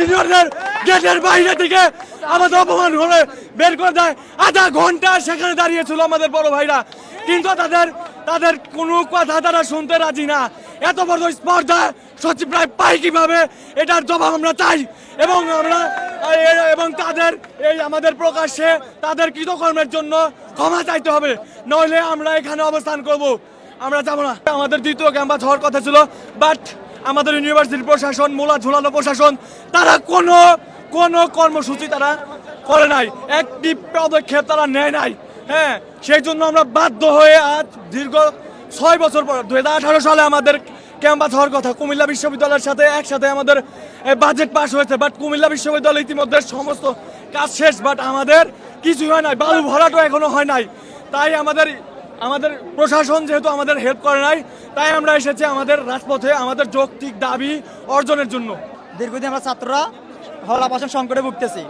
ইউনিয়নের গেটের বাইরে থেকে আমাদের অপমান করে বের করে দেয়। আধা ঘণ্টা সেখানে দাঁড়িয়েছিল আমাদের বড় ভাইরা। কিন্তু তাদের তাদের কোনো কথা তারা শুনতে রাজি না। এত বড় স্পর্ধা সচিব রায় পাই কীভাবে? এটার জবাব আমরা চাই। এবং আমরা এবং তাদের, এই আমাদের প্রকাশ্যে তাদের কৃতকর্মের জন্য ক্ষমা চাইতে হবে। নইলে আমরা এখানে অবস্থান করব। আমরা যাব না। আমাদের দ্বিতীয় ক্যাম্পাস হওয়ার কথা ছিল বাট আমাদের ইউনিভার্সিটির প্রশাসন, মোলা ঝুলানো প্রশাসন, তারা কোনো কোনো কর্মসূচি তারা করে নাই। একটি পদক্ষেপ তারা নেয় নাই। হ্যাঁ সেই জন্য আমরা বাধ্য হয়ে আজ দীর্ঘ ছয় বছর পর দু হাজার আঠারো সালে আমাদের ক্যাম্পাস হওয়ার কথা, কুমিল্লা বিশ্ববিদ্যালয়ের সাথে একসাথে আমাদের বাজেট পাস হয়েছে বাট কুমিল্লা বিশ্ববিদ্যালয় ইতিমধ্যে সমস্ত কাজ শেষ বাট আমাদের কিছুই হয় নাই। বালু ভরাটো এখনও হয় নাই। তাই আমাদের আমাদের প্রশাসন যেহেতু আমাদের হেল্প করে নাই, তাই আমরা এসেছি আমাদের রাজপথে আমাদের যৌক্তিক দাবি অর্জনের জন্য। দীর্ঘদিন আমরা ছাত্ররা হল আবাসন সংকটে ভুগতেছি।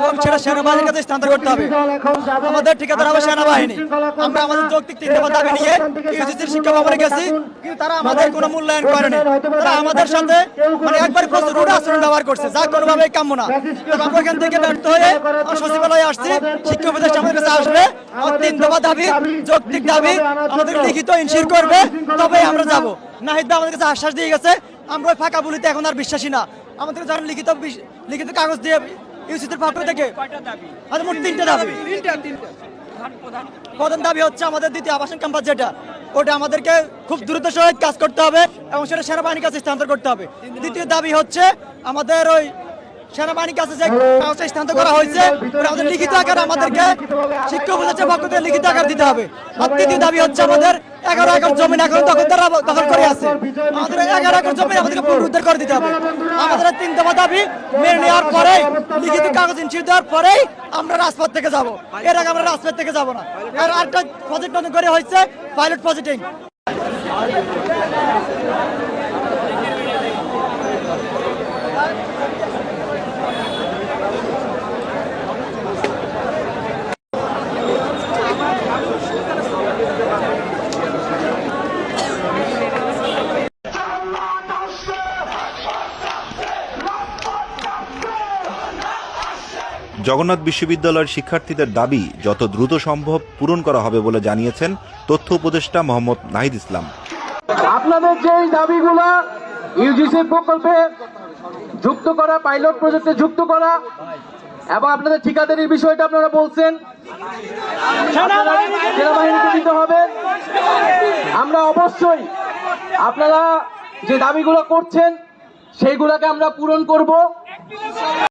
আমাদের সেনাবাহিনীর কাছে স্থানান্তর করতে হবে। আমাদের ঠিকাদার হবে সেনাবাহিনী। আমরা আমাদের তিন দাবি নিয়ে শিক্ষা আমাদের কোনো মূল্যায়ন তারা আমাদের সাথে মানে একবার প্রচুর আচরণ ব্যবহার করছে, যা কোনোভাবেই কাম্য না। আমরা এখান থেকে ব্যর্থ হয়ে সচিবালয়ে আসছি, শিক্ষা আমাদের কাছে আসবে তিন দফা দাবি, যৌক্তিক দাবি, আমাদের লিখিত ইনশির করবে তবে আমরা যাব। নাহিদ ভাই আমাদের কাছে আশ্বাস দিয়ে গেছে, আমরা ফাঁকা বলিতে এখন আর বিশ্বাসী না। আমাদের যখন লিখিত লিখিত কাগজ দিয়ে ইউসিদের পক্ষ থেকে আমাদের মোট তিনটে দাবি। প্রধান দাবি হচ্ছে আমাদের দ্বিতীয় আবাসন ক্যাম্পাস যেটা। ওটা আমাদেরকে খুব দ্রুত সহিত কাজ করতে হবে এবং সেটা সেনাবাহিনীর কাছে স্থানান্তর করতে হবে। দ্বিতীয় দাবি হচ্ছে আমাদের ওই সেনাবাহিনীর কাছে যে কাগজটা স্থানান্তর করা হয়েছে আমাদের লিখিত আকারে আমাদেরকে শিক্ষা উপদেষ্টার পক্ষ লিখিত আকার দিতে হবে। আর তৃতীয় দাবি হচ্ছে আমাদের এগারো একর জমি এখন দখল তারা দখল করে আছে। আমাদের এগারো একর জমি আমাদেরকে পুনরুদ্ধার করে দিতে হবে। আমাদের তিন দফা দাবি মেনে নেওয়ার পরে লিখিত কাগজ ইনশিট দেওয়ার পরেই আমরা রাজপথ থেকে যাব। এর আগে আমরা রাজপথ থেকে যাব না। আর আরেকটা প্রজেক্ট নতুন করে হয়েছে পাইলট প্রজেক্টিং জগন্নাথ বিশ্ববিদ্যালয়ের শিক্ষার্থীদের দাবি, যত দ্রুত সম্ভব পূরণ করা হবে বলে জানিয়েছেন তথ্য উপদেষ্টা মোহাম্মদ নাহিদ ইসলাম। আপনাদের যে দাবিগুলো ইউজিসি প্রকল্পে যুক্ত করা, পাইলট প্রজেক্টে যুক্ত করা, এবং আপনাদের ঠিকাদারির বিষয়টা আপনারা বলছেন সেনাবাহিনীকে দিতে হবে। আমরা অবশ্যই আপনারা যে দাবিগুলো করছেন, সেইগুলোকে আমরা পূরণ করব।